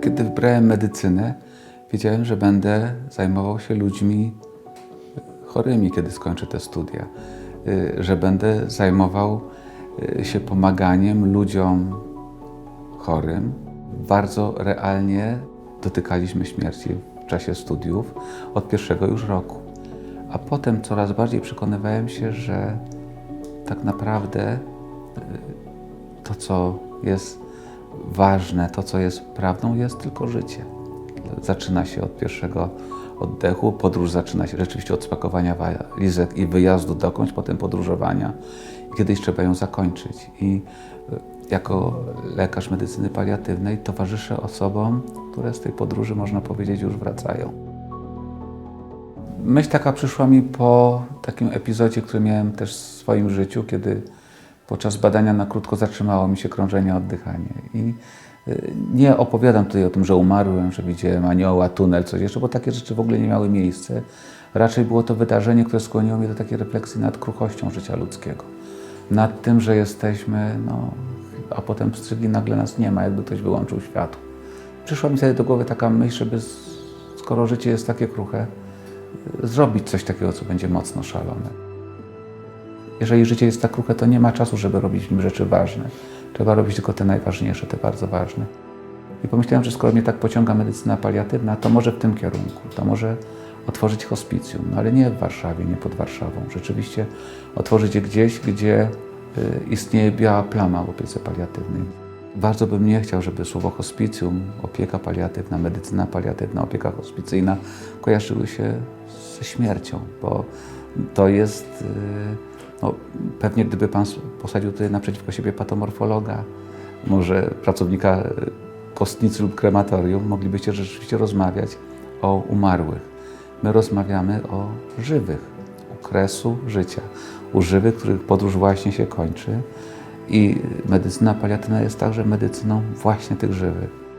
kiedy wybrałem medycynę, wiedziałem, że będę zajmował się ludźmi chorymi, kiedy skończę te studia. Y, Że będę zajmował y, się pomaganiem ludziom chorym. Bardzo realnie dotykaliśmy śmierci w czasie studiów od pierwszego już roku. A potem coraz bardziej przekonywałem się, że tak naprawdę y, to, co jest ważne, to, co jest prawdą, jest tylko życie. Zaczyna się od pierwszego oddechu, podróż zaczyna się rzeczywiście od spakowania walizek i wyjazdu dokądś, potem podróżowania. I kiedyś trzeba ją zakończyć. I y, jako lekarz medycyny paliatywnej towarzyszę osobom, które z tej podróży, można powiedzieć, już wracają. Myśl taka przyszła mi po takim epizodzie, który miałem też w swoim życiu, kiedy podczas badania na krótko zatrzymało mi się krążenie, oddychanie. I y, nie opowiadam tutaj o tym, że umarłem, że widziałem anioła, tunel, coś jeszcze, bo takie rzeczy w ogóle nie miały miejsca. Raczej było to wydarzenie, które skłoniło mnie do takiej refleksji nad kruchością życia ludzkiego. Nad tym, że jesteśmy, no, a potem wstrzygli nagle nas nie ma, jakby ktoś wyłączył światło. Przyszła mi wtedy do głowy taka myśl, żeby, skoro życie jest takie kruche, zrobić coś takiego, co będzie mocno szalone. Jeżeli życie jest tak kruche, to nie ma czasu, żeby robić w nim rzeczy ważne. Trzeba robić tylko te najważniejsze, te bardzo ważne. I pomyślałem, że skoro mnie tak pociąga medycyna paliatywna, to może w tym kierunku, to może otworzyć hospicjum, no ale nie w Warszawie, nie pod Warszawą. Rzeczywiście otworzyć je gdzieś, gdzie y, istnieje biała plama w opiece paliatywnej. Bardzo bym nie chciał, żeby słowo hospicjum, opieka paliatywna, medycyna paliatywna, opieka hospicyjna kojarzyły się ze śmiercią, bo to jest, y, no, pewnie gdyby Pan posadził tutaj naprzeciwko siebie patomorfologa, może pracownika y, kostnicy lub krematorium, moglibyście rzeczywiście rozmawiać o umarłych. My rozmawiamy o żywych, u kresu życia, u żywych, których podróż właśnie się kończy. I medycyna paliatywna jest także medycyną właśnie tych żywych.